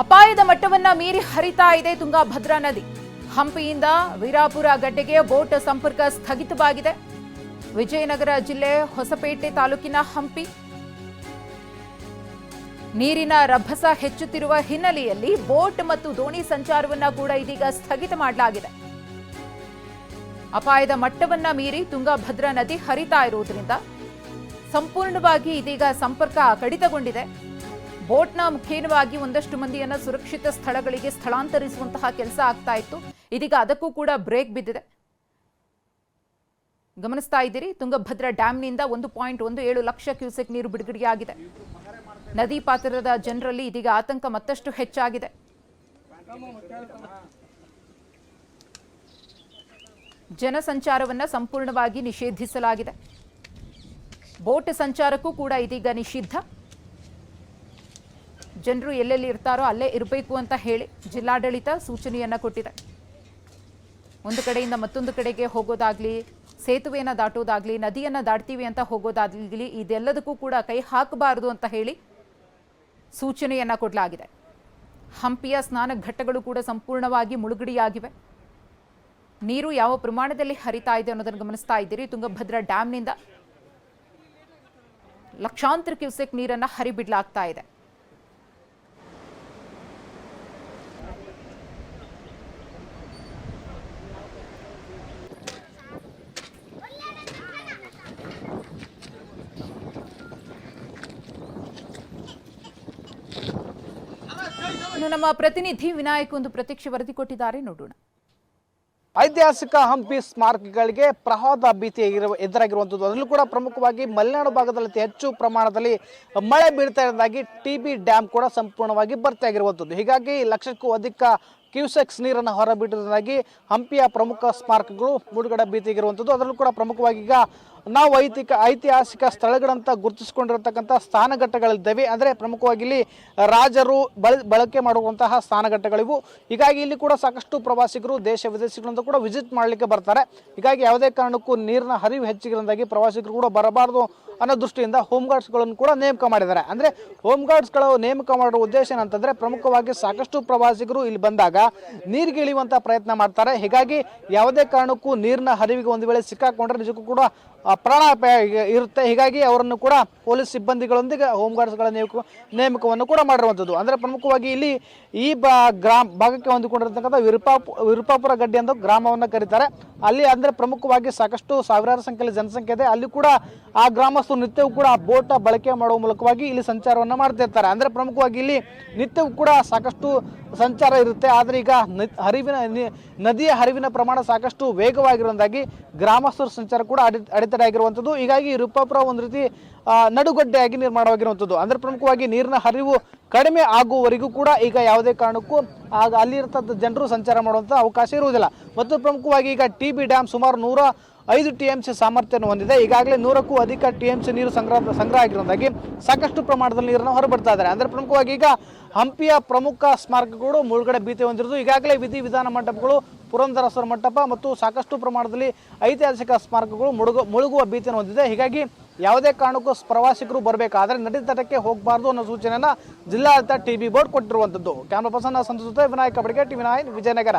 ಅಪಾಯದ ಮಟ್ಟವನ್ನ ಮೀರಿ ಹರಿತಾ ಇದೆ ತುಂಗಾಭದ್ರಾ ನದಿ. ಹಂಪಿಯಿಂದ ವೀರಾಪುರ ಗಡ್ಡೆಗೆ ಬೋಟ್ ಸಂಪರ್ಕ ಸ್ಥಗಿತವಾಗಿದೆ. ವಿಜಯನಗರ ಜಿಲ್ಲೆ ಹೊಸಪೇಟೆ ತಾಲೂಕಿನ ಹಂಪಿ. ನೀರಿನ ರಭಸ ಹೆಚ್ಚುತ್ತಿರುವ ಹಿನ್ನೆಲೆಯಲ್ಲಿ ಬೋಟ್ ಮತ್ತು ದೋಣಿ ಸಂಚಾರವನ್ನ ಕೂಡ ಇದೀಗ ಸ್ಥಗಿತ ಮಾಡಲಾಗಿದೆ. ಅಪಾಯದ ಮಟ್ಟವನ್ನ ಮೀರಿ ತುಂಗಭದ್ರಾ ನದಿ ಹರಿತಾ ಇರುವುದರಿಂದ ಸಂಪೂರ್ಣವಾಗಿ ಇದೀಗ ಸಂಪರ್ಕ ಕಡಿತಗೊಂಡಿದೆ. ಬೋಟ್ನ ಮುಖೇನವಾಗಿ ಒಂದಷ್ಟು ಮಂದಿಯನ್ನ ಸುರಕ್ಷಿತ ಸ್ಥಳಗಳಿಗೆ ಸ್ಥಳಾಂತರಿಸುವಂತಹ ಕೆಲಸ ಆಗ್ತಾ ಇತ್ತು. ಇದೀಗ ಅದಕ್ಕೂ ಕೂಡ ಬ್ರೇಕ್ ಬಿದ್ದಿದೆ. ಗಮನಿಸ್ತಾ ಇದ್ದೀರಿ, ತುಂಗಭದ್ರಾ ಡ್ಯಾಂನಿಂದ ಒಂದು ಪಾಯಿಂಟ್ ಒಂದು ಏಳು ಲಕ್ಷ ಕ್ಯೂಸೆಕ್ ನೀರು ಬಿಡುಗಡೆಯಾಗಿದೆ. ನದಿ ಪಾತ್ರದ ಜನರಲ್ಲಿ ಇದೀಗ ಆತಂಕ ಮತ್ತಷ್ಟು ಹೆಚ್ಚಾಗಿದೆ. ಜನಸಂಚಾರವನ್ನ ಸಂಪೂರ್ಣವಾಗಿ ನಿಷೇಧಿಸಲಾಗಿದೆ. ಬೋಟ್ ಸಂಚಾರಕ್ಕೂ ಕೂಡ ಇದೀಗ ನಿಷಿದ್ಧ. ಜನರು ಎಲ್ಲೆಲ್ಲಿ ಇರ್ತಾರೋ ಅಲ್ಲೇ ಇರಬೇಕು ಅಂತ ಹೇಳಿ ಜಿಲ್ಲಾಡಳಿತ ಸೂಚನೆಯನ್ನು ಕೊಟ್ಟಿದೆ. ಒಂದು ಕಡೆಯಿಂದ ಮತ್ತೊಂದು ಕಡೆಗೆ ಹೋಗೋದಾಗ್ಲಿ, ಸೇತುವೆಯನ್ನು ದಾಟೋದಾಗ್ಲಿ, ನದಿಯನ್ನು ದಾಟ್ತೀವಿ ಅಂತ ಹೋಗೋದಾಗ್ಲಿ ಇದೆಲ್ಲದಕ್ಕೂ ಕೂಡ ಕೈ ಹಾಕಬಾರದು ಅಂತ ಹೇಳಿ ಸೂಚನೆಯನ್ನು ಕೊಡಲಾಗಿದೆ. ಹಂಪಿಯ ಸ್ನಾನ ಘಟ್ಟಗಳು ಕೂಡ ಸಂಪೂರ್ಣವಾಗಿ ಮುಳುಗಡೆಯಾಗಿವೆ. ನೀರು ಯಾವ ಪ್ರಮಾಣದಲ್ಲಿ ಹರಿತಾ ಇದೆ ಅನ್ನೋದನ್ನು ಗಮನಿಸ್ತಾ ಇದ್ದೀರಿ. ತುಂಗಭದ್ರಾ ಡ್ಯಾಮ್ನಿಂದ ಲಕ್ಷಾಂತರ ಕ್ಯೂಸೆಕ್ ನೀರನ್ನು ಹರಿಬಿಡ್ಲಾಗ್ತಾ ಇದೆ. ಇನ್ನು ನಮ್ಮ ಪ್ರತಿನಿಧಿ ವಿನಾಯಕ್ ಒಂದು ಪ್ರತ್ಯಕ್ಷ ವರದಿ ಕೊಟ್ಟಿದ್ದಾರೆ. ನೋಡೋಣ. ಐತಿಹಾಸಿಕ ಹಂಪಿ ಸ್ಮಾರಕಗಳಿಗೆ ಪ್ರವಾಹದ ಭೀತಿ ಇರುವ- ಎದುರಾಗಿರುವಂಥದ್ದು ಅದರಲ್ಲೂ ಕೂಡ ಪ್ರಮುಖವಾಗಿ ಮಲೆನಾಡು ಭಾಗದಲ್ಲಿ ಅತಿ ಹೆಚ್ಚು ಪ್ರಮಾಣದಲ್ಲಿ ಮಳೆ ಬೀಳ್ತಾ ಇರೋದಾಗಿ ಟಿ ಬಿ ಡ್ಯಾಮ್ ಕೂಡ ಸಂಪೂರ್ಣವಾಗಿ ಬರ್ತಾ ಹೀಗಾಗಿ ಲಕ್ಷಕ್ಕೂ ಅಧಿಕ ಕ್ಯೂಸೆಕ್ಸ್ ನೀರನ್ನು ಹೊರಬಿಟ್ಟಿರೋದಾಗಿ ಹಂಪಿಯ ಪ್ರಮುಖ ಸ್ಮಾರಕಗಳು ಮುಳುಗಡೆ ಭೀತಿಯಾಗಿರುವಂಥದ್ದು ಅದರಲ್ಲೂ ಕೂಡ ಪ್ರಮುಖವಾಗಿ ಈಗ ನಾವು ಐತಿಕ ಐತಿಹಾಸಿಕ ಸ್ಥಳಗಳಂತ ಗುರುತಿಸಿಕೊಂಡಿರತಕ್ಕಂಥ ಸ್ಥಾನಘಟ್ಟಗಳಿದ್ದಾವೆ. ಅಂದರೆ ಪ್ರಮುಖವಾಗಿ ಇಲ್ಲಿ ರಾಜರು ಬಳ ಬಳಕೆ ಮಾಡುವಂತಹ ಸ್ಥಾನಘಟ್ಟಗಳಿವು. ಹೀಗಾಗಿ ಇಲ್ಲಿ ಕೂಡ ಸಾಕಷ್ಟು ಪ್ರವಾಸಿಗರು, ದೇಶ ವಿದೇಶಗಳಿಂದ ಕೂಡ ವಿಸಿಟ್ ಮಾಡಲಿಕ್ಕೆ ಬರ್ತಾರೆ. ಹೀಗಾಗಿ ಯಾವುದೇ ಕಾರಣಕ್ಕೂ ನೀರಿನ ಹರಿವು ಹೆಚ್ಚಿಗಿರೋದಾಗಿ ಪ್ರವಾಸಿಗರು ಕೂಡ ಬರಬಾರದು ಅನ್ನೋ ದೃಷ್ಟಿಯಿಂದ ಹೋಮ್ ಗಾರ್ಡ್ಸ್ಗಳನ್ನು ಕೂಡ ನೇಮಕ ಮಾಡಿದ್ದಾರೆ. ಅಂದರೆ ಹೋಮ್ ಗಾರ್ಡ್ಸ್ಗಳು ನೇಮಕ ಮಾಡುವ ಉದ್ದೇಶ ಏನಂತಂದರೆ ಪ್ರಮುಖವಾಗಿ ಸಾಕಷ್ಟು ಪ್ರವಾಸಿಗರು ಇಲ್ಲಿ ಬಂದಾಗ ನೀರಿಗೆ ಇಳಿಯುವಂಥ ಪ್ರಯತ್ನ ಮಾಡ್ತಾರೆ. ಹೀಗಾಗಿ ಯಾವುದೇ ಕಾರಣಕ್ಕೂ ನೀರಿನ ಹರಿವಿಗೆ ಒಂದು ವೇಳೆ ಸಿಕ್ಕಾಕೊಂಡ್ರೆ ನಿಜಕ್ಕೂ ಕೂಡ ಪ್ರಾಣಾಪಾಯ ಇ- ಇರುತ್ತೆ. ಹೀಗಾಗಿ ಅವರನ್ನು ಕೂಡ ಪೊಲೀಸ್ ಸಿಬ್ಬಂದಿಗಳೊಂದಿಗೆ ಹೋಮ್ ಗಾರ್ಡ್ಸ್ಗಳ ನೇಮಕ, ನೇಮಕವನ್ನು ಕೂಡ ಮಾಡಿರುವಂಥದ್ದು. ಅಂದರೆ ಪ್ರಮುಖವಾಗಿ ಇಲ್ಲಿ ಈ ಬಾ, ಗ್ರಾಮ, ಭಾಗಕ್ಕೆ ಹೊಂದಿಕೊಂಡಿರ್ತಕ್ಕಂಥ ವಿರೂಪಾಪು, ವಿರೂಪಾಪುರ ಗಡ್ಡೆ ಅಂತ ಗ್ರಾಮವನ್ನು ಕರೀತಾರೆ. ಅಲ್ಲಿ ಅಂದರೆ ಪ್ರಮುಖವಾಗಿ ಸಾಕಷ್ಟು ಸಾವಿರಾರು ಸಂಖ್ಯೆಯಲ್ಲಿ ಜನಸಂಖ್ಯೆ ಇದೆ. ಅಲ್ಲಿ ಕೂಡ ಆ ಗ್ರಾಮಸ್ಥರು ನಿತ್ಯವೂ ಕೂಡ ಆ ಬೋಟ ಬಳಕೆ ಮಾಡುವ ಮೂಲಕವಾಗಿ ಇಲ್ಲಿ ಸಂಚಾರವನ್ನು ಮಾಡ್ತಿರ್ತಾರೆ ಅಂದರೆ ಪ್ರಮುಖವಾಗಿ ಇಲ್ಲಿ ನಿತ್ಯವೂ ಕೂಡ ಸಾಕಷ್ಟು ಸಂಚಾರ ಇರುತ್ತೆ. ಆದರೆ ಈಗ ಹರಿವಿನ ನದಿಯ ಹರಿವಿನ ಪ್ರಮಾಣ ಸಾಕಷ್ಟು ವೇಗವಾಗಿರೋದಾಗಿ ಗ್ರಾಮಸ್ಥರ ಸಂಚಾರ ಕೂಡ ಅಡಿ ಅಡೆತಡೆ ಆಗಿರುವಂಥದ್ದು. ಹೀಗಾಗಿ ರೂಪಾಪುರ ಒಂದು ರೀತಿ ನಡುಗಡ್ಡೆಯಾಗಿ ನಿರ್ಮಾಣವಾಗಿರುವಂಥದ್ದು. ಅಂದರೆ ಪ್ರಮುಖವಾಗಿ ನೀರಿನ ಹರಿವು ಕಡಿಮೆ ಆಗುವವರೆಗೂ ಕೂಡ ಈಗ ಯಾವುದೇ ಕಾರಣಕ್ಕೂ ಆಗ ಅಲ್ಲಿರ್ತಕ್ಕಂಥ ಜನರು ಸಂಚಾರ ಮಾಡುವಂಥ ಅವಕಾಶ ಇರುವುದಿಲ್ಲ. ಮತ್ತು ಪ್ರಮುಖವಾಗಿ ಈಗ ಟಿ ಬಿ ಡ್ಯಾಮ್ ಸುಮಾರು ನೂರ ಐದು ಟಿ ಎಂ ಸಿ ಸಾಮರ್ಥ್ಯವನ್ನು ಹೊಂದಿದೆ. ಈಗಾಗಲೇ ನೂರಕ್ಕೂ ಅಧಿಕ ಟಿ ಎಂ ಸಿ ನೀರು ಸಂಗ್ರಹ ಸಂಗ್ರಹ ಆಗಿರೋದಾಗಿ ಸಾಕಷ್ಟು ಪ್ರಮಾಣದಲ್ಲಿ ನೀರನ್ನು ಹೊರಬಿಡ್ತಾ ಇದ್ದಾರೆ. ಅಂದರೆ ಪ್ರಮುಖವಾಗಿ ಈಗ ಹಂಪಿಯ ಪ್ರಮುಖ ಸ್ಮಾರಕಗಳು ಮುಳುಗಡೆ ಭೀತಿ ಹೊಂದಿರೋದು ಈಗಾಗಲೇ ವಿಧಿ ವಿಧಾನ ಮಂಟಪಗಳು ಪುರಂದರಸ್ವರ ಮಂಟಪ ಮತ್ತು ಸಾಕಷ್ಟು ಪ್ರಮಾಣದಲ್ಲಿ ಐತಿಹಾಸಿಕ ಸ್ಮಾರಕಗಳು ಮುಳುಗು ಮುಳುಗುವ ಭೀತಿಯನ್ನು ಹೊಂದಿದೆ. ಹೀಗಾಗಿ ಯಾವುದೇ ಕಾರಣಕ್ಕೂ ಪ್ರವಾಸಿಗರು ಬರಬೇಕಾದ್ರೆ ನದಿ ತಟಕ್ಕೆ ಹೋಗಬಾರ್ದು ಅನ್ನೋ ಸೂಚನೆಯನ್ನು ಜಿಲ್ಲಾಡಳಿತ ಟಿ ಬಿ ಬೋರ್ಡ್ ಕೊಟ್ಟಿರುವಂಥದ್ದು. Camera person Santosh Vinayaka Badige T V Vijayanagara.